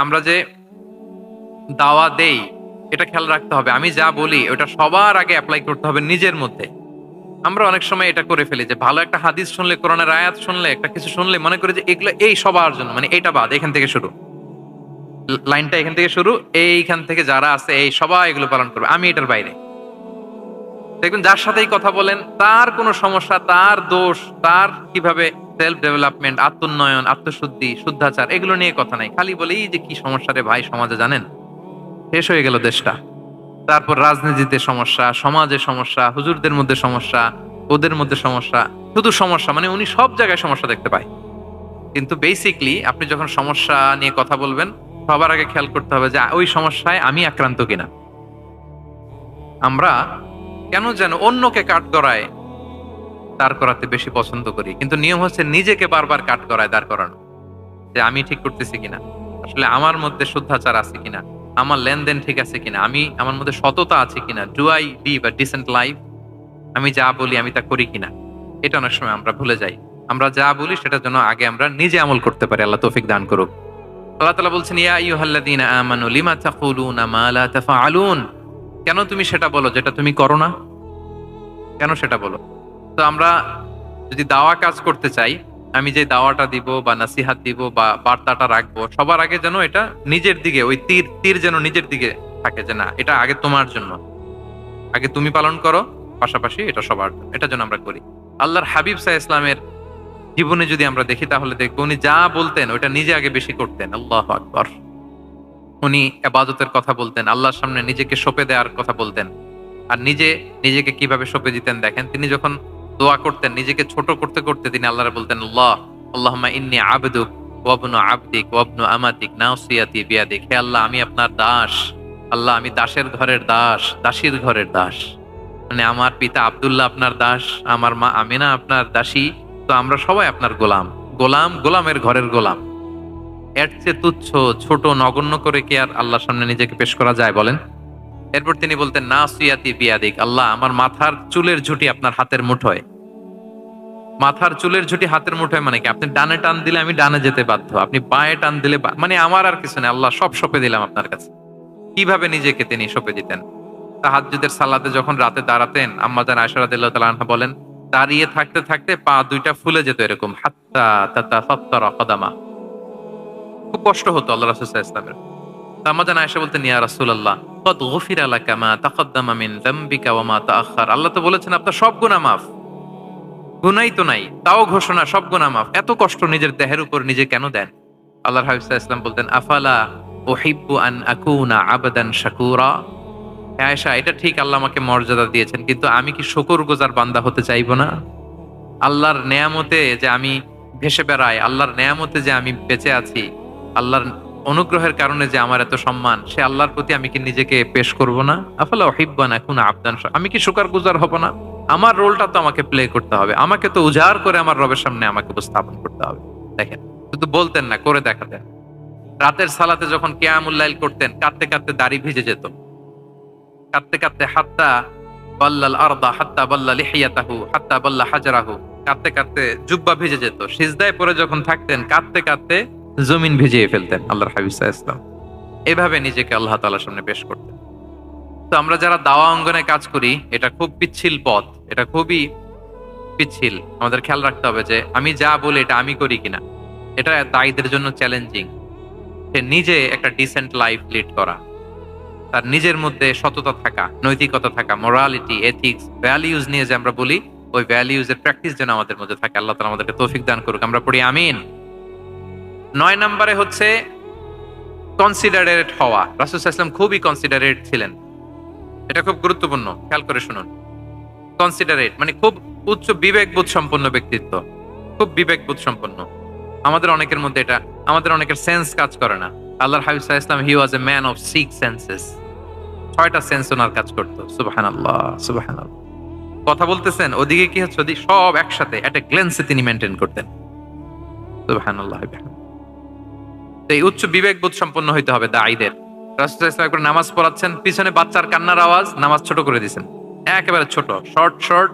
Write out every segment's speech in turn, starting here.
আমরা যে দাওয়া দেই, এটা খেয়াল রাখতে হবে। আমি যা বলি, ওটা সবার আগে অ্যাপ্লাই করতে হবে নিজের মধ্যে। আমরা অনেক সময় এটা করে ফেলি যে, ভালো একটা হাদিস শুনলে, কোরআনের আয়াত শুনলে, একটা কিছু শুনলে, মনে করি যে, এগুলো এই সবার জন্য মানে এটা বাদ, এখান থেকে শুরু। লাইনটা এখান থেকে শুরু, এইখান থেকে যারা আছে, এই সবাই এগুলো পালন করবে। আমি এটার বাইরে। দেখবেন যার সাথেই কথা বলেন, তার কোনো সমস্যা, তার দোষ, তার কীভাবে সেলফ ডেভেলপমেন্ট আত্মোন্নয়ন, আত্মশুদ্ধি, শুদ্ধাচার, এগুলো নিয়ে কথা নাই। খালি বলেই যে কি সমস্যা রে ভাই সমাজে জানেন? শেষ হয়ে গেল দেশটা। তারপর রাজনীতিতে সমস্যা, সমাজে সমস্যা, হুজুরদের মধ্যে সমস্যা, ওদের মধ্যে সমস্যা, শুধু সমস্যা মানে উনি সব জায়গায় সমস্যা দেখতে পায়। কিন্তু বেসিকলি আপনি যখন সমস্যা নিয়ে কথা বলবেন, সবার আগে খেয়াল করতে হবে যে ওই সমস্যায় আমি আক্রান্ত কিনা। আমরা কেন যেন অন্যকে কাট করায় দাঁড় করাতে বেশি পছন্দ করি। কিন্তু নিয়ম হচ্ছে নিজেকে বারবার কাট করায় দাঁড় করানো। যে আমি ঠিক করতেছি কিনা, আসলে আমার মধ্যে শুদ্ধাচার আছে কিনা, আমার লেনদেন ঠিক আছে কিনা, আমি, আমার মধ্যে সততা আছে কিনা ডু আই লিভ বা ডিসেন্ট লাইফ আমি যা বলি আমি তা করি কিনা, এটা অনেক সময় আমরা ভুলে যাই। আমরা যা বলি সেটার জন্য আগে আমরা নিজে আমল করতে পারি, আল্লাহ তৌফিক দান করুক। আল্লাহ তালা বলছেন, ইয়া আইয়ুহাল্লাযীনা আমানু, লিমা তাকুলুনা মা লা তাফআলুন? কেন তুমি সেটা বলো যেটা তুমি করো না? কেন সেটা বলো? তো আমরা যদি দাওয়া কাজ করতে চাই, আমি যে দাওয়াটা দিব বা নাসিহাত দিব বা বার্তাটা রাখব, সবার আগে যেন এটা নিজের দিকে, ওই তীর তীর যেন নিজের দিকে থাকে যে না, এটা আগে তোমার জন্য। আগে তুমি পালন করো, পাশাপাশি এটা সবার এটা যেন আমরা করি। আল্লাহর হাবিব সাহ ইসলামের জীবনে যদি আমরা দেখি, তাহলে দেখব উনি যা বলতেন ওটা নিজে আগে বেশি করতেন। আল্লাহ আকবর। উনি আবাদতের কথা বলতেন, আল্লাহর সামনে নিজেকে সঁপে দেওয়ার কথা বলতেন। আর নিজে নিজেকে কীভাবে সঁপে দিতেন দেখেন, তিনি যখন দোয়া করতেন, নিজেকে ছোট করতে করতে তিনি আল্লাহরে বলতেন, আল্লাহ আল্লাহমা ইন্নি আবদুক ওয়াবনু আবদিক ওয়াবনু আমাতিক নাওসিয়াতি বিয়াদিক। হে আল্লাহ, আমি আপনার দাস। আল্লাহ, আমি দাসের ঘরের দাস, দাসীর ঘরের দাস। মানে আমার পিতা আবদুল্লাহ আপনার দাস, আমার মা আমিনা আপনার দাসী, তো আমরা সবাই আপনার গোলাম। গোলাম গোলামের ঘরের গোলাম। এর চেয়ে তুচ্ছ, ছোট, নগণ্য করে কি আর আল্লাহর সামনে নিজেকে পেশ করা যায় বলেন? এরপর তিনি বলতেন, না, সুয়াতি বিয়াদিক, আল্লাহ, আমার মাথার চুলের ঝুটি আপনার হাতের মুঠোয় মাথার চুলের ঝুটি হাতের মুঠোয় মানে কি? আপনি ডানে টান দিলে আমি ডানে যেতে বাধ্য, আপনি বাঁয়ে টান দিলে মানে আমার আর কিছু নেই, আল্লাহ, সব সঁপে দিলাম আপনার কাছে। কীভাবে নিজেকে তিনি সঁপে দিতেন? তাহাজ্জুদের সালাতে যখন রাতে দাঁড়াতেন আম্মাজান আয়সারাদিল্লাহ তাআলা আনহা বলেন, দাঁড়িয়ে থাকতে থাকতে পা দুইটা ফুলে যেত এরকম, হাত্তা তাতা ফাত্তারা কদামা। খুব কষ্ট হতো আল্লাহ রাসূল সাল্লাল্লাহু আলাইহি ওয়াসাল্লামের। তো আম্মাজান বলতেন, ইয়া রাসূলুল্লাহ, কদ গফিরা লাকা মা তাকদ্দামা মিন যামবিকা ওয়া মা তাআখার আল্লাহ তো বলেছেন, আপনার সব গুনাহ মাফ। গুনাই তো নাই, তাও ঘোষণা, সব গুনাহ মাফ। এত কষ্ট নিজের দেহের উপর নিজে কেন দেন? আল্লাহর হাবিব আলাইহি বলতেন, আফালা উহিব্বু আন আকুনা আবদান শাকুরা? হে আয়েশা, এটা ঠিক আল্লাহ আমাকে মর্যাদা দিয়েছেন, কিন্তু আমি কি শুকর গোজার বান্দা হতে চাইব না? আল্লাহর নেয়ামতে যে আমি ভেসে বেড়াই, আল্লাহর নেয়ামতে যে আমি বেঁচে আছি আল্লাহর অনুগ্রহের কারণে যে আমার এত সম্মান, সে আল্লাহর প্রতি আমি কি নিজেকে পেশ করব না? আফালা ওহিব্বান এখন আবদান আমি কি শুকর গুজার হব না? আমার রোলটা তো আমাকে প্লে করতে হবে। আমাকে তো উজাড় করে আমার রবের সামনে আমাকে উপস্থাপন করতে হবে। দেখেন, শুধু বলতেন না, করে দেখাতেন। রাতের সালাতে যখন কেয়ামুল্লাইল করতেন, কাঁদতে কাঁদতে দাড়ি ভিজে যেত। কাঁদতে কাঁদতে হাত্তা বাল্লাল আরদা, হাত্তা বাল্লা লিহিয়াতাহু, হাত্তা বাল্লা হাজারাহু, কাঁদতে কাঁদতে জুব্বা ভিজে যেত। সিজদায় পরে যখন থাকতেন, কাঁদতে কাঁদতে জমিন ভিজিয়ে ফেলতেন সাল্লাল্লাহু আলাইহি ইসলাম এভাবে নিজেকে আল্লাহ তাআলার সামনে পেশ করতেন। তো আমরা যারা দাওয়া অঙ্গনে কাজ করি, এটা খুব পিচ্ছিল পথ, এটা খুবই পিচ্ছিল। আমাদের খেয়াল রাখতে হবে যে, আমি যা বলি এটা আমি করি কিনা। এটা দায়ীদের জন্য চ্যালেঞ্জিং সে নিজে একটা ডিসেন্ট লাইফ লিড করা। তার নিজের মধ্যে সততা থাকা, নৈতিকতা থাকা মোরালিটি এথিক্স ভ্যালিউজ নিয়ে যে আমরা বলি, ওই ভ্যালিউজ এর প্র্যাকটিস যেন আমাদের মধ্যে থাকে, আল্লাহ তালা আমাদেরকে তৌফিক দান করুক। আমরা পড়ি আমিন। নয় নম্বরে হচ্ছে কনসিডারেট হওয়া। রাসুল ইসলাম খুবই কনসিডারেট ছিলেন। এটা খুব গুরুত্বপূর্ণ, খেয়াল করে শুনুন। কনসিডারেট মানে খুব উচ্চ বিবেকবোধ সম্পন্ন ব্যক্তিত্ব। খুব বিবেকবোধ সম্পন্ন। আমাদের অনেকের মধ্যে এটা, আমাদের অনেকের সেন্স কাজ করে না। আল্লাহর হাবিব ইসলাম he was a man of six senses ছয়টা সেন্স ওনার কাজ করতো। সুবহানাল্লাহ সুবহানাল্লাহ। কথা বলতেছেন, ওদিকে কি হচ্ছে? ওদিকে সব একসাথে একটা গ্লেন্সে তিনি মেনটেন করতেন। সুবহানাল্লাহ, বিহামদিহি। এই উচ্চ বিবেকবোধ সম্পন্ন হইতে হবে দায়ীদের রাসূল একবার নামাজ পড়াচ্ছেন, পিছনে বাচ্চার কান্নার আওয়াজ নামাজ ছোট করে দিয়েছেন। একেবারে ছোট, শর্ট শর্ট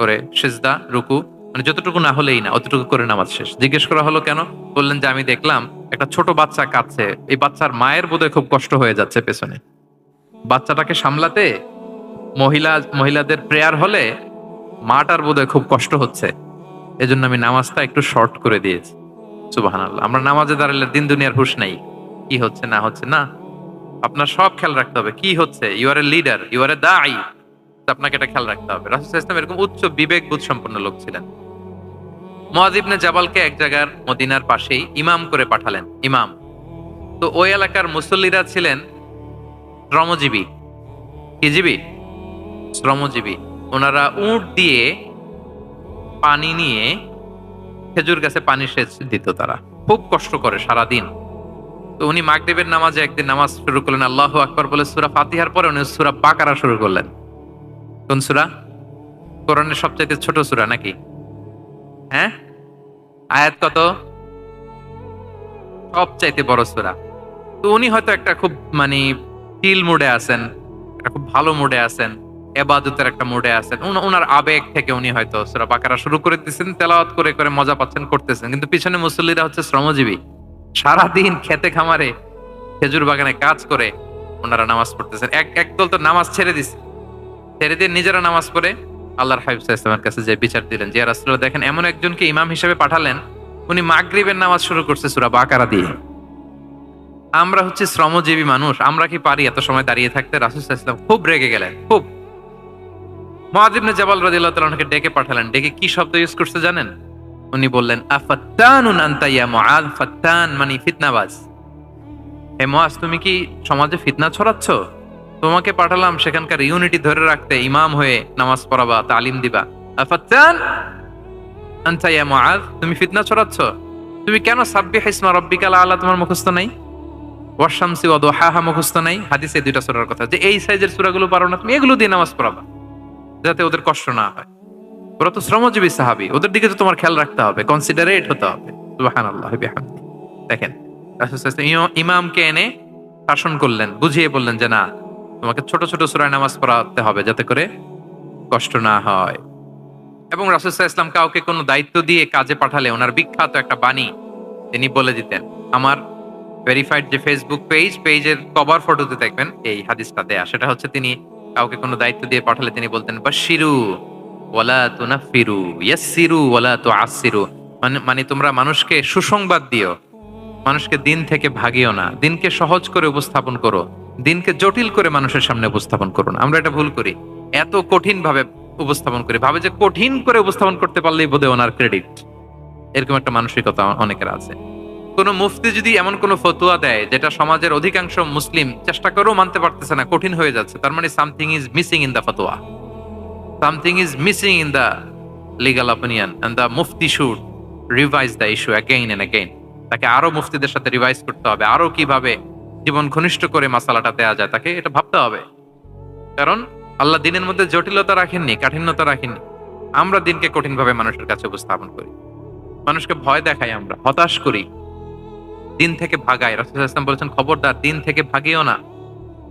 করে সিজদা, রুকু মানে যতটুকু না হলেই না, অতটুকু করে নামাজ শেষ। জিজ্ঞেস করা হলো কেন? বললেন যে, আমি দেখলাম একটা ছোট বাচ্চা কাঁদছে। এই বাচ্চার মায়ের বোধহয় খুব কষ্ট হয়ে যাচ্ছে পেছনে। বাচ্চাটাকে সামলাতে মহিলা, মহিলাদের প্রেয়ার হলে মাটার বোধহয় খুব কষ্ট হচ্ছে। এজন্য আমি নামাজটা একটু শর্ট করে দিয়েছি। সুবাহান আমরা নামাজে দাঁড়ালে দিন দুনিয়ার হুশ নাই। কি হচ্ছে, না হচ্ছে, না। আপনার সব খেয়াল রাখতে হবে। কি হচ্ছে? You are a leader you are a দায়ী আপনাকে এটা খেয়াল রাখতে হবে। রাসুল ইসলাম এরকম উচ্চ বিবেক, বোধ সম্পন্ন লোক ছিলেন। মহাজিবনে জাবালকে এক জায়গার মদিনার পাশেই ইমাম করে পাঠালেন। ইমাম। তো ওই এলাকার মুসল্লিরা ছিলেন শ্রমজীবী। কি জীবী? শ্রমজীবী। ওনারা উট দিয়ে পানি নিয়ে খেজুর গাছে পানি সেচ দিত তারা। খুব কষ্ট করে সারা দিন তো উনি মাগরিবের নামাজে একদিন নামাজ শুরু করলেন, আল্লাহ আকবর বলে সুরা ফাতিহার পরে উনি সুরা বাকারা শুরু করলেন। কোন সুরা? কোরআনের সবচাইতে ছোট সুরা নাকি? হ্যাঁ? আয়াত কত? সবচাইতে বড় সুরা। তো উনি হয়তো একটা খুব মানে ফিল মুডে আছেন, একটা খুব ভালো মুডে আছেন। এবাদতের একটা মোডে আছেন। উনার আবেগ থেকে উনি হয়তো সুরা বাকারা শুরু করে দিচ্ছেন তেলাওয়াত করে করে মজা পাচ্ছেন, করতেছেন। কিন্তু পিছনে মুসল্লিরা হচ্ছে শ্রমজীবী। সারাদিন খেতে খামারে খেজুর বাগানে কাজ করে ওনারা নামাজ পড়তেছেন। এক একদল তো নামাজ ছেড়ে দিছে। ছেড়ে দিয়ে নিজেরা নামাজ পড়ে আল্লাহর হাবিব ইসলামের কাছে যে বিচার দিলেন, যে রাসূলুল্লাহ দেখেন এমন একজনকে ইমাম হিসেবে পাঠালেন, উনি মাগরিবের নামাজ শুরু করছে সুরা বাকারা দিয়ে। আমরা হচ্ছে শ্রমজীবী মানুষ, আমরা কি পারি এত সময় দাঁড়িয়ে থাকতে? রাসূল আলাইহি খুব রেগে গেলেন, খুব। মুআয ইবনে জাবাল ওনাকে ডেকে পাঠালেন। ডেকে কি শব্দ ইউজ করছে জানেন? উনি বললেন, আফাত্তানুন আনতা মুআয ফাত্তান মানে ফিতনাবাজ। হে মুআজ, তুমি কি সমাজে ফিতনা ছড়াচ্ছ? তোমাকে পাঠালাম সেখানকার ইউনিটি ধরে রাখতে, ইমাম হয়ে নামাজ পড়াবা, তালিম দিবা। আফাত্তান আনতা ইয়া মুআয তুমি ফিতনা ছড়াচ্ছ? তুমি কেন সাব্বিহ ইসমা রাব্বিকাল আলা? তোমার মুখস্থ নাই। ওয়াশামসি ওয়া দুহাহা মুখস্থ নাই। হাদিসে দুইটা সূরার কথা। যে এই সাইজের সূরাগুলো পারো না, তুমি এগুলো দিয়ে নামাজ পড়াবা। যাতে ওদের কষ্ট না হয়। ওরা তো শ্রমজীবী সাহাবি, ওদের দিকে তো তোমার খেয়াল রাখতে হবে কনসিডারেট হতে হবে। দেখেন ইমামকে এনে শাসন করলেন, বুঝিয়ে বললেন যে, না, তোমাকে ছোট ছোট সুরায় নামাজ পড়াতে হবে যাতে করে কষ্ট না হয়। এবং সাল্লাল্লাহু ইসলাম কাউকে কোনো দায়িত্ব দিয়ে কাজে পাঠালে, ওনার বিখ্যাত একটা বাণী তিনি বলে দিতেন। আমার ভেরিফাইড যে ফেসবুক পেজ পেজের কভার ফটোতে দেখবেন, এই হাদিসটা দেয়া। সেটা হচ্ছে তিনি কাউকে কোনো দায়িত্ব দিয়ে পাঠালে তিনি বলতেন বাশিরু ওয়ালা তুনাফিরু, ইয়াসসিরু ওয়ালা তুআসসিরু। মানে মানে তোমরা মানুষকে সুসংবাদ দিও। মানুষকে দিন থেকে ভাগিও না। দিনকে সহজ করে উপস্থাপন করো। দিনকে জটিল করে মানুষের সামনে উপস্থাপন করো না। আমরা এটা ভুল করি। এত কঠিন ভাবে উপস্থাপন করি। ভাবে যে কঠিন করে উপস্থাপন করতে পারলেই বোধহয় ওনার ক্রেডিট এরকম একটা মানসিকতা অনেকের আছে। কোন মুফতি যদি এমন কোন ফতুয়া দেয় যেটা সমাজের অধিকাংশ মুসলিম চেষ্টা করেও মানতে পারতেছে না, কঠিন হয়ে যাচ্ছে, তার মানে something is missing in the ফতোয়া something is missing in the legal opinion and the Mufti should revise the issue again and again তাকে আরও মুফতিদের সাথে রিভাইজ করতে হবে, আরও কীভাবে জীবন ঘনিষ্ঠ করে মশালাটা দেওয়া যায়, তাকে এটা ভাবতে হবে। কারণ আল্লাহ দিনের মধ্যে জটিলতা রাখেননি, কাঠিন্যতা রাখেননি। আমরা দিনকে কঠিনভাবে মানুষের কাছে উপস্থাপন করি। মানুষকে ভয় দেখাই আমরা, হতাশ করি। দিন থেকে ভাগাই রাসুল ইসলাম বলেছেন, খবরদার, দিন থেকে ভাগিও না।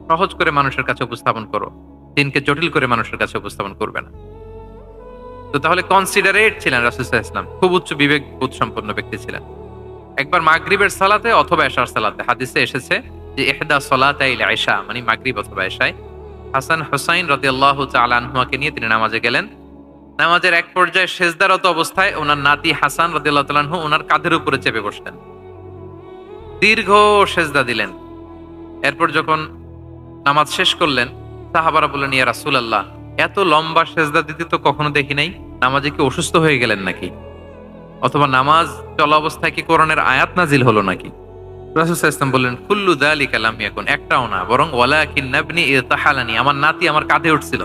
সহজ করে মানুষের কাছে উপস্থাপন করো। দিনকে জটিল করে মানুষের কাছে উপস্থাপন করবে না। তো তাহলে কনসিডারেট ছিলেন রাসুল ইসলাম খুব উচ্চ বিবেক, বোধ সম্পন্ন ব্যক্তি ছিলেন। একবার মাগরিবের সালাতে অথবা এশার সালাতে হাদিসে এসেছে যে এহদা সলাতাইল আয়সা মানে মাগরিব অথবা এশায়। হাসান হোসাইন রদি আল্লাহ আনহুয়াকে নিয়ে তিনি নামাজে গেলেন। নামাজের এক পর্যায়ে শেষদারত অবস্থায় ওনার নাতি হাসান রদি আল্লাহ ওনার কাঁধের উপরে চেপে বসলেন। দীর্ঘ সেজদা দিলেন। এরপর যখন নামাজ শেষ করলেন, সাহাবারা বললেন, ইয়া রাসুল আল্লাহ এত লম্বা সেজদা দিতে তো কখনো দেখি নাই, নামাজে কি অসুস্থ হয়ে গেলেন নাকি? অথবা নামাজ চলা অবস্থায় কি কোরআনের আয়াত নাজিল হলো নাকি? রাসুল ইসলাম বললেন, কুল্লু দালি কালাম এখন একটাও না, বরং, ওয়ালাকিন নাবনি ইরতাহালানি আমার নাতি আমার কাঁধে উঠছিল।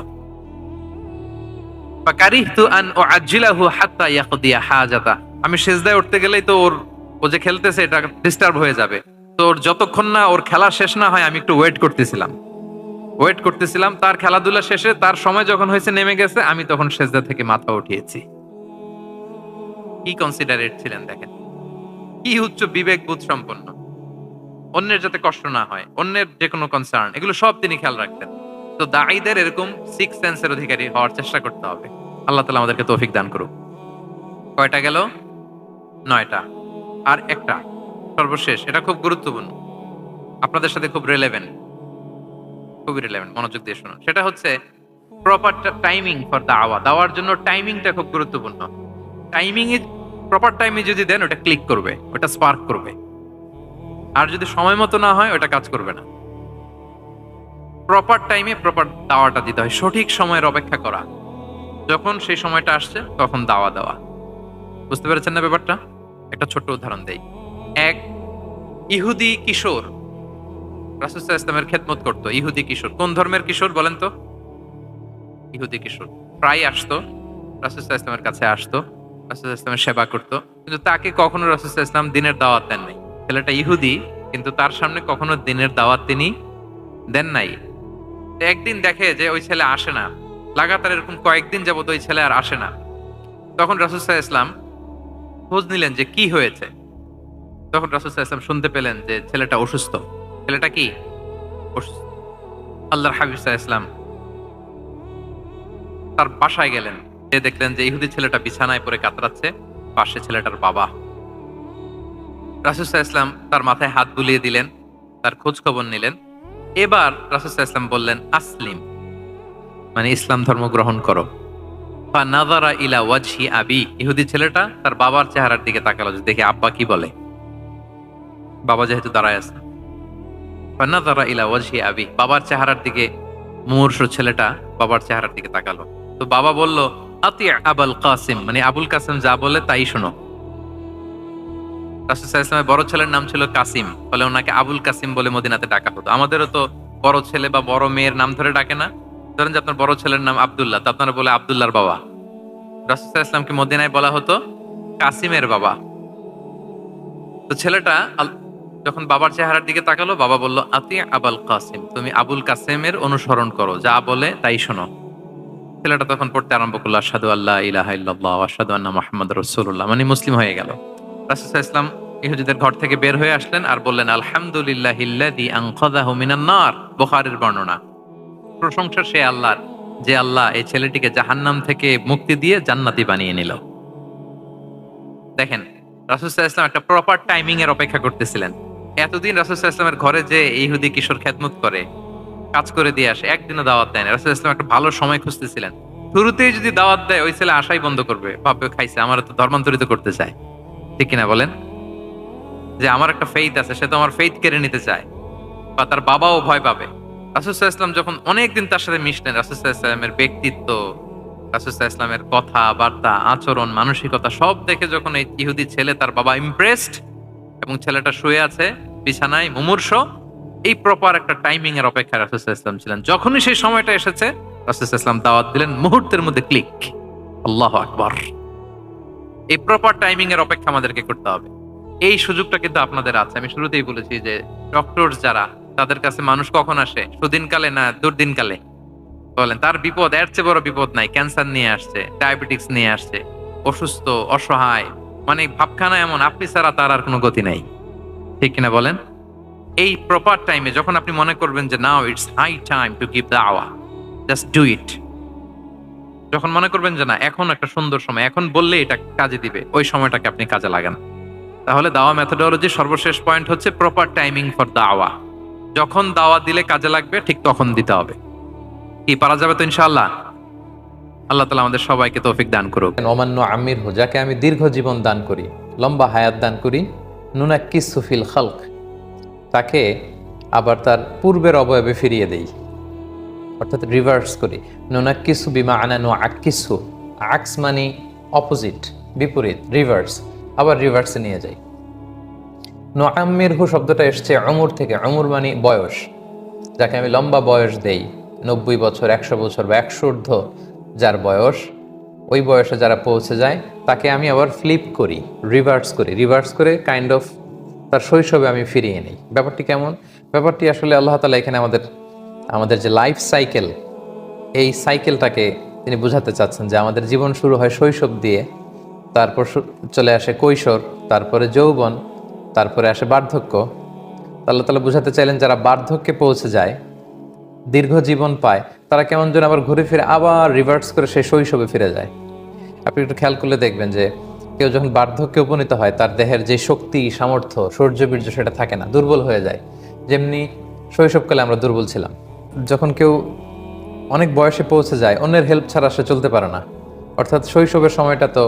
আমি সেজদায় উঠতে গেলেই তো ওর ও যে খেলতেছে, এটা ডিস্টার্ব হয়ে যাবে। তো ওর যতক্ষণ না ওর খেলা শেষ না হয়, আমি একটু ওয়েট করতেছিলাম। ওয়েট করতেছিলাম, তার খেলাধুলা শেষে তার সময় যখন হয়েছে, নেমে গেছে, আমি তখন সেজদা থেকে মাথা উঠিয়েছি। কি কনসিডারেট ছিলেন, দেখেন। কি উচ্চ বিবেক বোধ সম্পন্ন। অন্যের যাতে কষ্ট না হয়, অন্যের যে কোনো কনসার্ন এগুলো সব তিনি খেয়াল রাখতেন। তো দায়ীদের এরকম সিক্স সেন্সের অধিকারী হওয়ার চেষ্টা করতে হবে। আল্লাহ তালা আমাদেরকে তৌফিক দান করুক। কয়টা গেল? নয়টা। আর একটা, সর্বশেষ, এটা খুব গুরুত্বপূর্ণ, আপনাদের সাথে খুব রেলেভেন্ট খুবই রেলেভেন্ট মনোযোগ দিয়ে শুনুন। সেটা হচ্ছে প্রপার টাইমিং ফর দাওয়া দাওয়ার জন্য টাইমিংটা খুব গুরুত্বপূর্ণ। টাইমিং প্রপার টাইমে যদি দেন, ওটা ক্লিক করবে, ওটা স্পার্ক করবে। আর যদি সময় মতো না হয়, ওটা কাজ করবে না। প্রপার টাইমে প্রপার দাওয়াটা দিতে হয়। সঠিক সময়ের অপেক্ষা করা। যখন সেই সময়টা আসছে, তখন দাওয়া দেওয়া। বুঝতে পেরেছেন না ব্যাপারটা? একটা ছোট্ট উদাহরণ দেই। এক ইহুদি কিশোর রাসুসাহ ইসলামের খেদমত করতো। ইহুদি কিশোর, কোন ধর্মের কিশোর বলেন তো? ইহুদি কিশোর। প্রায় আসতো রাসুসাহ ইসলামের কাছে আসতো রাসুসাহ ইসলামের সেবা করতো। কিন্তু তাকে কখনো রাসুসাহ ইসলাম দিনের দাওয়াত দেন নাই। ছেলেটা ইহুদি, কিন্তু তার সামনে কখনো দিনের দাওয়াত তিনি দেন নাই। একদিন দেখে যে ওই ছেলে আসে না। লাগাতার এরকম কয়েকদিন যাবত ওই ছেলে আর আসে না। তখন রাসুসাহ ইসলাম খোঁজ নিলেন যে কি হয়েছে। তখন রাসুসাহ ইসলাম শুনতে পেলেন যে ছেলেটা অসুস্থ। ছেলেটা কি? আল্লাহর হাবিব ইসলাম তার বাসায় গেলেন। যে দেখলেন যে ইহুদি ছেলেটা বিছানায় পরে কাতরাচ্ছে, পাশে ছেলেটার বাবা। রাসুসাহ ইসলাম তার মাথায় হাত বুলিয়ে দিলেন, তার খোঁজ খবর নিলেন। এবার রাসুসাহ ইসলাম বললেন, আসলিম মানে ইসলাম ধর্ম গ্রহণ করো। ইলা ওয়াজহি আবি। ইহুদি ছেলেটা তার বাবার চেহারার দিকে তাকালো, যে দেখে আব্বা কি বলে? বাবা যেহেতু দাঁড়ায় আছে। ইলা ওয়াজহি আবি। বাবার চেহারার দিকে ছেলেটা বাবার চেহারার দিকে তাকালো। তো বাবা বলল, আতি আবুল কাসিম। মানে আবুল কাসিম যা বলে তাই শোনো। রাসূল সাল্লাল্লাহু আলাইহি ওয়াসাল্লামের বড় ছেলের নাম ছিল কাসিম। ফলে ওনাকে আবুল কাসিম বলে মদিনাতে ডাকা হতো। আমাদেরও তো বড় ছেলে বা বড় মেয়ের নাম ধরে ডাকে না। ধরেন যে আপনার বড় ছেলের নাম আব্দুল্লাহ, তো আপনারা বলে আব্দুল্লাহর বাবা। রাসূল ইসলামকে মদিনায় বলা হতো কাসিমের বাবা। তো ছেলেটা যখন বাবার চেহারার দিকে তাকালো, বাবা বলল আতি আবুল কাসিম, তুমি আবুল কাসিমের অনুসরণ করো, যা বলে তাই শোনো। ছেলেটা তখন পড়তে আরম্ভ করল আসাদু আল্লাহ ইলাহা ইল্লাল্লাহ আসাদু আন্না মুহাম্মদ রাসূলুল্লাহ। মানে মুসলিম হয়ে গেল। রাসূল ইসলাম ইহুদিদের ঘর থেকে বের হয়ে আসলেন আর বললেন, আলহামদুলিল্লাহিল্লাযী আনকাযাহু মিনান নার। বুখারীর বর্ণনা। প্রশংসা সে আল্লাহর, যে আল্লাহ এই ছেলেটিকে জাহান্নাম থেকে মুক্তি দিয়ে জান্নাতি বানিয়ে নিল। দেখেন রাসুসাহ ইসলাম একটা প্রপার টাইমিং এর অপেক্ষা করতেছিলেন। এতদিন রাসুসাহ ইসলামের ঘরে যে ইহুদি কিশোর খেদমত করে, কাজ করে দিয়ে আসে, একদিনও দাওয়াত দেয় না। রাসুল ইসলাম একটা ভালো সময় খুঁজতেছিলেন। শুরুতেই যদি দাওয়াত দেয়, ওই ছেলে আশাই বন্ধ করবে। ভাববে খাইছে, আমার তো ধর্মান্তরিত করতে চায়। ঠিক কিনা বলেন? যে আমার একটা ফেইথ আছে, সে তো আমার ফেইথ কেড়ে নিতে চায়। বা তার বাবাও ভয় পাবে। রাসুসাহ ইসলাম যখন অনেকদিন তার সাথে মিশলেন রাসুসাহ ইসলামের ব্যক্তিত্ব রাসুসাহ ইসলামের কথা বার্তা আচরণ, মানসিকতা সব দেখে যখন এই ইহুদি ছেলে তার বাবা ইমপ্রেসড এবং ছেলেটা শুয়ে আছে, বিছানায় মুমূর্ষ, এই প্রপার একটা টাইমিং এর অপেক্ষায় রাসুসাহ ইসলাম ছিলেন। যখনই সেই সময়টা এসেছে রাসুসাহ ইসলাম দাওয়াত দিলেন, মুহূর্তের মধ্যে ক্লিক আল্লাহ আকবার। এই প্রপার টাইমিং এর অপেক্ষা আমাদেরকে করতে হবে। এই সুযোগটা কিন্তু আপনাদের আছে। আমি শুরুতেই বলেছি যে ডক্টর যারা তাদের কাছে মানুষ কখন আসে? সুদিনকালে না দুর্দিনকালে? বলেন, তার বিপদ, এর চেয়ে বড় বিপদ নাই। ক্যান্সার নিয়ে আসছে, ডায়াবেটিক্স নিয়ে আসছে, অসুস্থ, অসহায় মানে ভাবখানা এমন, আপনি ছাড়া তার আর কোনো গতি নাই। ঠিক কিনা বলেন? এই প্রপার টাইমে যখন আপনি মনে করবেন যে now it's high time to give the আওয়া জাস্ট ডু ইট যখন মনে করবেন যে, না, এখন একটা সুন্দর সময়, এখন বললে এটা কাজে দিবে, ওই সময়টাকে আপনি কাজে লাগান। তাহলে দাওয়া মেথোডোলজি সর্বশেষ পয়েন্ট হচ্ছে প্রপার টাইমিং ফর দাওয়া যখন দাওয়া দিলে কাজে লাগবে, ঠিক তখন দিতে হবে। কি, পারা যাবে তো ইনশাআল্লাহ? আল্লাহ তালা আমাদের সবাইকে তৌফিক দান করুক। অমান্য আমির হো, যাকে আমি দীর্ঘ জীবন দান করি, লম্বা হায়াত দান করি, নুনাক্কিস সুফিল খালক, তাকে আবার তার পূর্বের অবয়বে ফিরিয়ে দেই। অর্থাৎ রিভার্স করি। নুনাক্কিসু বিমা আনানু আক্কিসু আক্স মানে অপোজিট বিপরীত রিভার্স আবার রিভার্সে নিয়ে যাই। নোয়াম্মির হু শব্দটা এসছে অমর থেকে, অমর মানে বয়স, যাকে আমি লম্বা বয়স দেই, নব্বই বছর, একশো বছর বা একশো ঊর্ধ্ব যার বয়স, ওই বয়সে যারা পৌঁছে যায়, তাকে আমি আবার ফ্লিপ করি, রিভার্স করি, রিভার্স করে কাইন্ড অফ তার শৈশবে আমি ফিরিয়ে নিই। ব্যাপারটি কেমন? ব্যাপারটি আসলে আল্লাহ তালা এখানে আমাদের আমাদের যে লাইফ সাইকেল এই সাইকেলটাকে তিনি বোঝাতে চাচ্ছেন যে আমাদের জীবন শুরু হয় শৈশব দিয়ে, তারপর চলে আসে কৈশোর, তারপরে যৌবন তারপরে আসে বার্ধক্য। আল্লাহ তালা বুঝাতে চাইলেন যারা বার্ধক্যে পৌঁছে যায়, দীর্ঘ জীবন পায়, তারা কেমন যেন আবার ঘুরে ফিরে আবার রিভার্স করে সেই শৈশবে ফিরে যায়। আপনি একটু খেয়াল করলে দেখবেন যে কেউ যখন বার্ধক্যে উপনীত হয়, তার দেহের যে শক্তি, সামর্থ্য সৌর্যবীর্য সেটা থাকে না, দুর্বল হয়ে যায়। যেমনি শৈশবকালে আমরা দুর্বল ছিলাম। যখন কেউ অনেক বয়সে পৌঁছে যায়, অন্যের হেল্প ছাড়া সে চলতে পারে না। অর্থাৎ শৈশবের সময়টা তো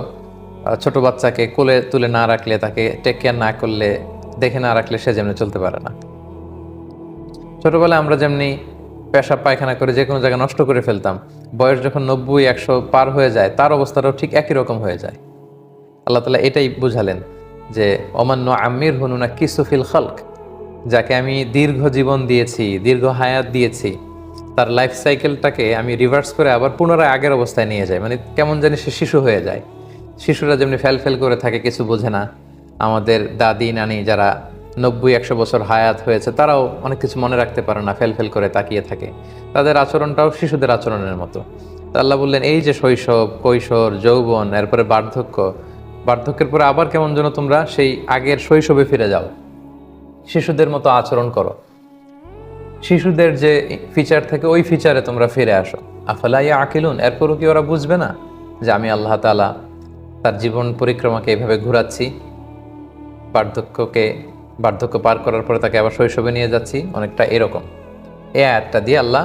ছোট বাচ্চাকে কোলে তুলে না রাখলে, তাকে টেক কেয়ার না করলে, দেখে না রাখলে সে যেমনি চলতে পারে না। ছোটবেলায় আমরা যেমনি পেশাব, পায়খানা করে যে কোনো জায়গা নষ্ট করে ফেলতাম, বয়স যখন নব্বই, একশো পার হয়ে যায়, তার অবস্থাটাও ঠিক একই রকম হয়ে যায়। আল্লাহ তালা এটাই বুঝালেন যে অমান্য আমির হনুনা কিসুফিল খালক যাকে আমি দীর্ঘ জীবন দিয়েছি, দীর্ঘ হায়াত দিয়েছি, তার লাইফ সাইকেলটাকে আমি রিভার্স করে আবার পুনরায় আগের অবস্থায় নিয়ে যাই। মানে কেমন জানি সে শিশু হয়ে যায়। শিশুরা যেমনি ফেল ফেল করে থাকে, কিছু বোঝে না। আমাদের দাদি, নানি যারা নব্বই, একশো বছর হায়াত হয়েছে, তারাও অনেক কিছু মনে রাখতে পারে না, ফেল ফেল করে তাকিয়ে থাকে। তাদের আচরণটাও শিশুদের আচরণের মতো। তা আল্লাহ বললেন, এই যে শৈশব, কৈশোর, যৌবন, এরপরে বার্ধক্য, বার্ধক্যের পরে আবার কেমন যেন তোমরা সেই আগের শৈশবে ফিরে যাও। শিশুদের মতো আচরণ করো। শিশুদের যে ফিচার থেকে ওই ফিচারে তোমরা ফিরে আসো। আফালাই আকিলুন এরপরও কি ওরা বুঝবে না যে আমি আল্লাহ তালা তার জীবন পরিক্রমাকে এভাবে ঘোরাচ্ছি, বার্ধক্যকে, বার্ধক্য পার করার পরে তাকে আবার শৈশবে নিয়ে যাচ্ছি, অনেকটা এরকম। এই আয়াতটা দিয়ে আল্লাহ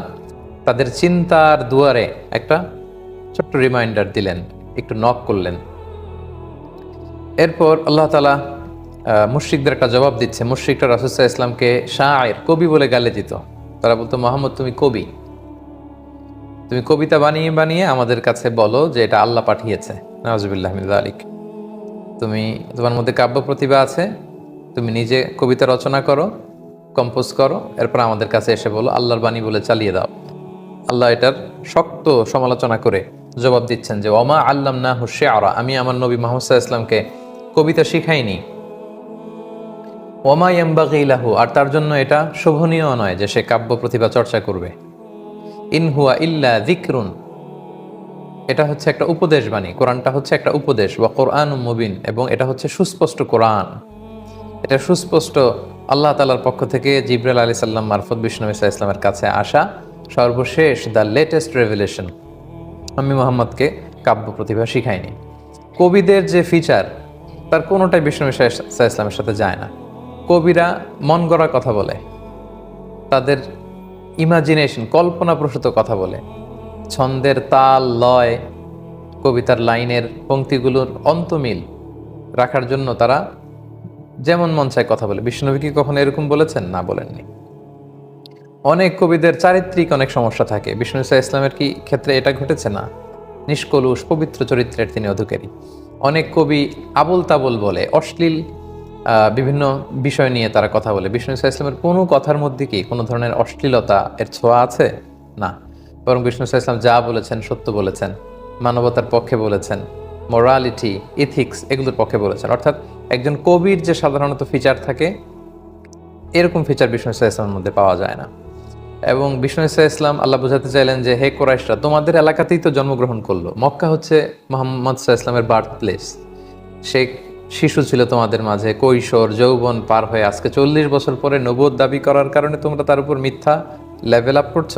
তাদের চিন্তার দুয়ারে একটা ছোট্ট রিমাইন্ডার দিলেন, একটু নক করলেন। এরপর আল্লাহ তালা মুশ্রিকদের একটা জবাব দিচ্ছে। মুশ্রিকরা রাসুসাহ ইসলামকে শায়ের কবি বলে গালে দিত। তারা বলতো, মোহাম্মদ, তুমি কবি। তুমি কবিতা বানিয়ে বানিয়ে আমাদের কাছে বলো যে এটা আল্লাহ পাঠিয়েছে। নওয়াজবিল্লাহ আলিক তুমি তোমার মধ্যে কাব্য প্রতিভা আছে, তুমি নিজে কবিতা রচনা করো কম্পোজ করো, এরপর আমাদের কাছে এসে বলো, আল্লাহর বাণী বলে চালিয়ে দাও। আল্লাহ এটার শক্ত সমালোচনা করে জবাব দিচ্ছেন যে, ওমা আল্লাম না হুসে আরা আমি আমার নবী মোহাম্মদ ইসলামকে কবিতা শিখাইনি। ওমা ইয়াম্বাগি লাহু আর তার জন্য এটা শোভনীয় নয় যে সে কাব্য প্রতিভা চর্চা করবে। ইনহুয়া ইল্লা যিকরুন এটা হচ্ছে একটা উপদেশ বাণী। কোরআনটা হচ্ছে একটা উপদেশ বা কোরআন মুবিন, এবং এটা হচ্ছে সুস্পষ্ট কোরআন। এটা সুস্পষ্ট আল্লাহ তালার পক্ষ থেকে জিব্রাইল আলী সাল্লাম মারফত বিষ্ণু ইসা ইসলামের কাছে আসা। সর্বশেষ, দ্য লেটেস্ট রেভেলেশন। আমি মোহাম্মদকে কাব্য প্রতিভা শিখাইনি। কবিদের যে ফিচার, তার কোনোটাই বিষ্ণু ইসা ইসলামের সাথে যায় না। কবিরা মন গড়া কথা বলে। তাদের ইমাজিনেশন, কল্পনাপ্রসূত কথা বলে। ছন্দের তাল, লয়, কবিতার লাইনের পংক্তিগুলোর অন্তমিল রাখার জন্য তারা যেমন মন চায় কথা বলে। বিষ্ণুনবী কি কখনো এরকম বলেছেন? না, বলেননি। অনেক কবিদের চারিত্রিক অনেক সমস্যা থাকে। বিষ্ণু ইসা ইসলামের কি ক্ষেত্রে এটা ঘটেছে? না। নিষ্কলুষ, পবিত্র চরিত্রের তিনি অধিকারী অনেক কবি আবল তাবল বলে, অশ্লীল বিভিন্ন বিষয় নিয়ে তারা কথা বলে। বিষ্ণু ইসা ইসলামের কোনো কথার মধ্যে কি কোনো ধরনের অশ্লীলতা এর ছোঁয়া আছে? না। বরং বিষ্ণু ইসা ইসলাম যা বলেছেন সত্য বলেছেন, মানবতার পক্ষে বলেছেন মোরালিটি ইথিক্স এগুলোর পক্ষে বলেছেন। অর্থাৎ একজন কবির যে সাধারণত ফিচার থাকে, এরকম ফিচার বিষ্ণু ইসা ইসলামের মধ্যে পাওয়া যায় না। এবং বিষ্ণু ইসা ইসলাম আল্লাহ বোঝাতে চাইলেন যে, হে কোরাইশরা, তোমাদের এলাকাতেই তো জন্মগ্রহণ করল। মক্কা হচ্ছে মোহাম্মদ সাহা ইসলামের বার্থ প্লেস সে শিশু ছিল তোমাদের মাঝে, কৈশোর, যৌবন পার হয়ে আজকে চল্লিশ বছর পরে নবোধ দাবি করার কারণে তোমরা তার উপর মিথ্যা লেভেল আপ করছ?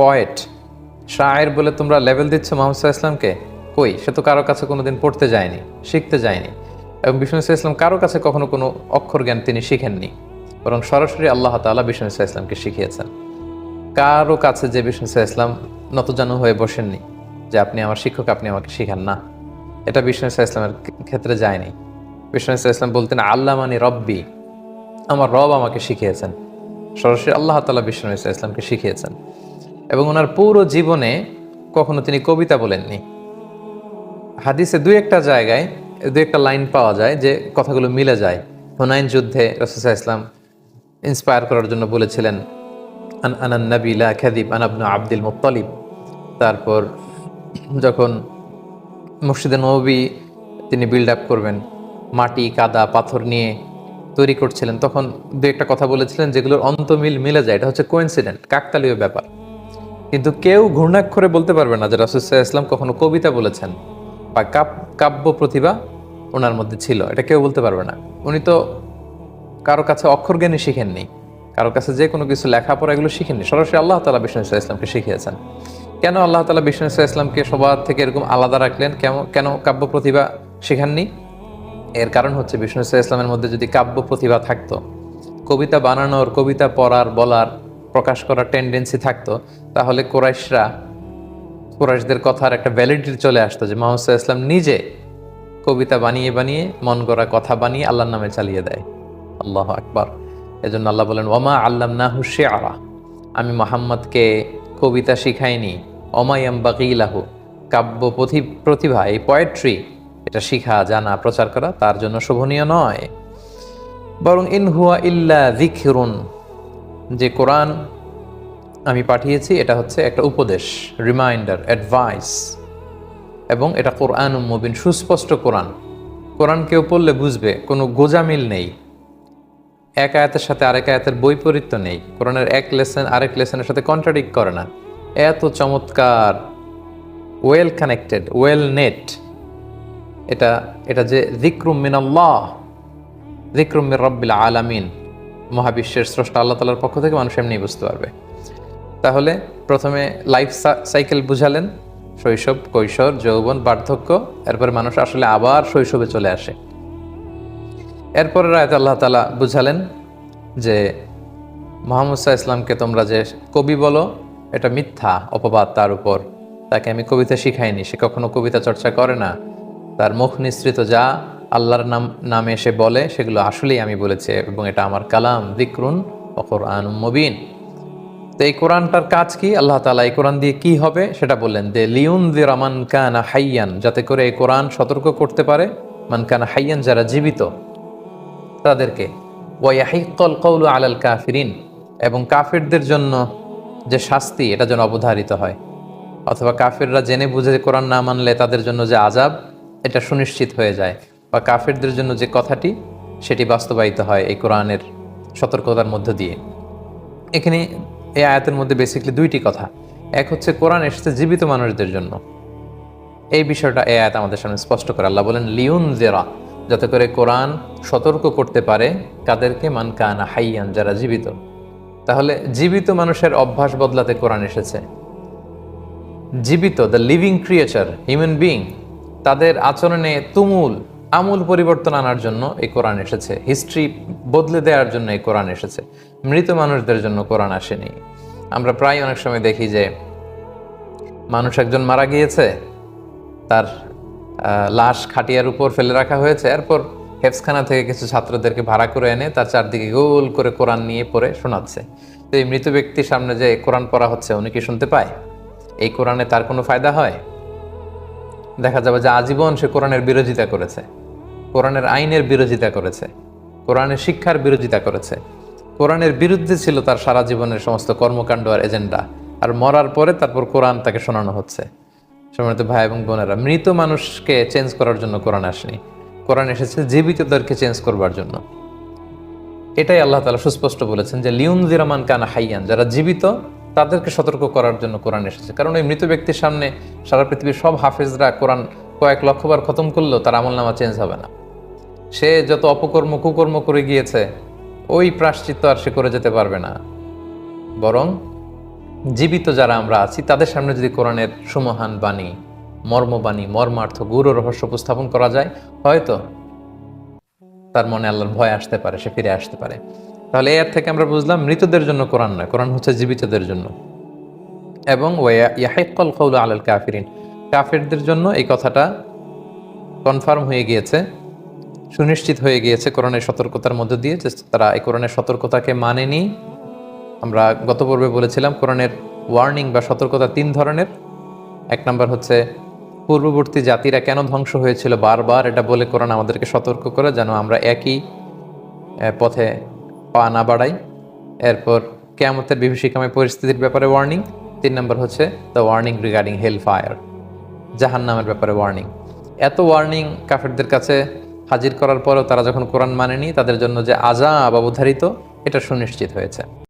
পয়েট শায়ের বলে তোমরা লেভেল দিচ্ছ মোহাম্মদ ইসলামকে কই? সে তো কারও কাছে কোনোদিন পড়তে যায়নি, শিখতে যায়নি। এবং বিষ্ণু ইসা ইসলাম কারও কাছে কখনো কোনো অক্ষর জ্ঞান তিনি শিখেননি। বরং সরাসরি আল্লাহ তাআলা বিষ্ণু ইসা ইসলামকে শিখিয়েছেন। কারও কাছে যে বিষ্ণু ইসা ইসলাম নতজানু হয়ে বসেননি, যে আপনি আমার শিক্ষক, আপনি আমাকে শিখান না। এটা বিষ্ণু ইসা ইসলামের ক্ষেত্রে যায়নি। বিষ্ণু ইসা ইসলাম বলতেন আল্লাহ মানি রব্বি, আমার রব আমাকে শিখিয়েছেন। সরাসরি আল্লাহ তাআলা বিষ্ণু ইসা ইসলামকে শিখিয়েছেন। এবং ওনার পুরো জীবনে কখনো তিনি কবিতা বলেননি। হাদিসে দুই একটা জায়গায় দু একটা লাইন পাওয়া যায় যে কথাগুলো মিলে যায়। হুনাইন যুদ্ধে রসুসা ইসলাম ইন্সপায়ার করার জন্য বলেছিলেন, আন খ্যাদিব আনাবনু আব্দুল মুত্তালিব। তারপর যখন মসজিদে নবী তিনি বিল্ড আপ করবেন, মাটি, কাদা, পাথর নিয়ে তৈরি করছিলেন, তখন দু একটা কথা বলেছিলেন যেগুলোর অন্তমিল মিলে যায়। এটা হচ্ছে কোইন্সিডেন্ট কাকতালীয় ব্যাপার। কিন্তু কেউ ঘূর্ণাক্ষরে বলতে পারবে না যে রাসুসাহ ইসলাম কখনো কবিতা বলেছেন বা কাব্য প্রতিভা ওনার মধ্যে ছিল, এটা কেউ বলতে পারবে না। উনি তো কারও কাছে অক্ষর জ্ঞানী শিখেননি, কারও কাছে যে কোনো কিছু লেখাপড়া এগুলো শিখেননি, সরাসরি আল্লাহ তালা বিষ্ণু ইসলাম ইসলামকে শিখিয়েছেন। কেন আল্লাহ তালা বিষ্ণু ইসলামকে সবার থেকে এরকম আলাদা রাখলেন? কেমন কেন কাব্য প্রতিভা শেখাননি? এর কারণ হচ্ছে বিষ্ণু ইসলামের মধ্যে যদি কাব্য প্রতিভা থাকতো, কবিতা বানানোর, কবিতা পড়ার, বলার প্রকাশ করার টেন্ডেন্সি থাকতো, তাহলে কোরাইশরা, কোরাইশদের কথার একটা ভ্যালিডিটি চলে আসতো যে মোহাম্মদ ইসলাম নিজে কবিতা বানিয়ে বানিয়ে, মন গড়া কথা বানিয়ে আল্লাহর নামে চালিয়ে দেয়। আল্লাহ আকবার। এজন্য আল্লাহ বলেন, ওমা আল্লাম না হুশে আরা আমি মোহাম্মদকে কবিতা শিখাইনি। অমায়াম বাকিলাহু কাব্য প্রতি, প্রতিভা, এই পোয়েট্রি এটা শিখা, জানা, প্রচার করা তার জন্য শোভনীয় নয়। বরং, ইন হুয়া ইল্লা যিকরুন। যে কোরআন আমি পাঠিয়েছি, এটা হচ্ছে একটা উপদেশ রিমাইন্ডার অ্যাডভাইস এবং এটা কোরআন মুবিন, সুস্পষ্ট কোরআন। কোরআন কেউ পড়লে বুঝবে, কোনো গোজামিল নেই। এক আয়াতের সাথে আরেক আয়াতের বৈপরীত্য নেই। কোরআনের এক লেসন আরেক লেসনের সাথে কন্ট্রাডিক্ট করে না। এত চমৎকার ওয়েল কানেক্টেড ওয়েল নেট এটা এটা যে জিক্রুম মিনাল্লাহ জিক্রুম মির রব্বিল আলামিন। মহাবিশ্বের স্রষ্টা আল্লাহ তালার পক্ষ থেকে মানুষ এমনি বুঝতে পারবে। তাহলে প্রথমে লাইফ সাইকেল বুঝালেন। শৈশব, কৈশোর, যৌবন, বার্ধক্য, এরপরে মানুষ আসলে আবার শৈশবে চলে আসে। এরপরে রায়ত আল্লাহ তালা বুঝালেন যে মোহাম্মদ ইসলামকে তোমরা যে কবি বলো, এটা মিথ্যা, অপবাদ তার উপর। তাকে আমি কবিতা শিখাইনি, সে কখনো কবিতা চর্চা করে না। তার মুখ নিঃসৃত যা আল্লাহর নাম, নামে সে বলে, সেগুলো আসলেই আমি বলেছি এবং এটা আমার কালাম দিক্রুন অকর আনুমবিন তো এই কোরআনটার কাজ কি? আল্লাহ তালা এই কোরআন দিয়ে কি হবে? সেটা বললেন দে লিউন দি রামান কানা হাইয়ান, যাতে করে এই কোরআন সতর্ক করতে পারে। মান কানা হাইয়ান, যারা জীবিত, তাদেরকে। ওয়াহিকল কৌল আলাল কাফিরিন, এবং কাফিরদের জন্য যে শাস্তি, এটা যেন অবধারিত হয়। অথবা কাফিররা জেনে বুঝে কোরআন না মানলে তাদের জন্য যে আজাব এটা সুনিশ্চিত হয়ে যায়। বা কাফেরদের জন্য যে কথাটি, সেটি বাস্তবায়িত হয় এই কোরআনের সতর্কতার মধ্য দিয়ে। এখানে এই আয়াতের মধ্যে বেসিকলি দুইটি কথা। এক হচ্ছে কোরআন এসেছে জীবিত মানুষদের জন্য। এই বিষয়টা এই আয়াত আমাদের সামনে স্পষ্ট করে। আল্লাহ বলেন লিউন জেরা যাতে করে কোরআন সতর্ক করতে পারে কাদেরকে, মান কানা হাইয়ান যারা জীবিত। তাহলে জীবিত মানুষের অভ্যাস বদলাতে কোরআন এসেছে। জীবিত the living creature human being তাদের আচরণে তুমুল আমূল পরিবর্তন আনার জন্য এই কোরআন এসেছে। হিস্ট্রি বদলে দেওয়ার জন্য এই কোরআন এসেছে। মৃত মানুষদের জন্য কোরআন আসেনি। আমরা প্রায় অনেক সময় দেখি যে মানুষ একজন মারা গিয়েছে, তার লাশ খাটিয়ার উপর ফেলে রাখা হয়েছে। এরপর হেফসখানা থেকে কিছু ছাত্রদেরকে ভাড়া করে এনে তার চারদিকে গোল করে কোরআন নিয়ে পড়ে শোনাচ্ছে। তো এই মৃত ব্যক্তির সামনে যে কোরআন পড়া হচ্ছে, উনি কি শুনতে পায়? এই কোরআনে তার কোনো ফায়দা হয়? দেখা যাবে যে আজীবন সে কোরআনের বিরোধিতা করেছে। কোরআনের আইনের বিরোধিতা করেছে, কোরআনের শিক্ষার বিরোধিতা করেছে। কোরআনের বিরুদ্ধে ছিল তার সারা জীবনের সমস্ত কর্মকাণ্ড আর এজেন্ডা, আর মরার পরে তারপর কোরআন তাকে শোনানো হচ্ছে। সম্মানিত ভাই এবং বোনেরা, মৃত মানুষকে চেঞ্জ করার জন্য কোরআন আসেনি। কোরআন এসেছে জীবিতদেরকে চেঞ্জ করবার জন্য। এটাই আল্লাহ তালা সুস্পষ্ট বলেছেন যে লিউন জিরামান কানা হাইয়ান, যারা জীবিত, তাদেরকে সতর্ক করার জন্য কোরআন এসেছে। কারণ ওই মৃত ব্যক্তির সামনে সারা পৃথিবীর সব হাফেজরা কোরআন কয়েক লক্ষবার খতম করলেও তার আমল নামা চেঞ্জ হবে না। সে যত অপকর্ম কুকর্ম করে গিয়েছে, ওই প্রাশ্চিত্য আর সে করে যেতে পারবে না। বরং জীবিত যারা আমরা আছি, তাদের সামনে যদি কোরআনের সুমহান বাণী, মর্মবাণী, মর্মার্থ, গুরু রহস্য উপস্থাপন করা যায়, হয়তো তার মনে আল্লাহর ভয় আসতে পারে, সে ফিরে আসতে পারে। তাহলে এর থেকে আমরা বুঝলাম মৃতদের জন্য কোরআন নয়, কোরআন হচ্ছে জীবিতদের জন্য। এবং ওয়া ইয়াহিকল কৌল আলাল কাফিরিন। কাফিরদের জন্য এই কথাটা কনফার্ম হয়ে গিয়েছে, সুনিশ্চিত হয়ে গিয়েছে কোরআনের সতর্কতার মধ্য দিয়ে যে তারা এই কোরআনের সতর্কতাকে মানেনি। আমরা গত পর্বে বলেছিলাম কোরআনের ওয়ার্নিং বা সতর্কতা তিন ধরনের। এক নম্বর হচ্ছে, পূর্ববর্তী জাতিরা কেন ধ্বংস হয়েছিল বারবার? এটা বলে কোরআন আমাদেরকে সতর্ক করে যেন আমরা একই পথে পা না বাড়াই। এরপর কেয়ামতের বিভীষিকাময় পরিস্থিতির ব্যাপারে ওয়ার্নিং তিন নম্বর হচ্ছে the warning regarding hell fire জাহান নামের ব্যাপারে ওয়ার্নিং এত ওয়ার্নিং কাফেরদের কাছে হাজির করার পরেও তারা যখন কোরআন মানেনি, তাদের জন্য যে আজাব অবধারিত, এটা সুনিশ্চিত হয়েছে।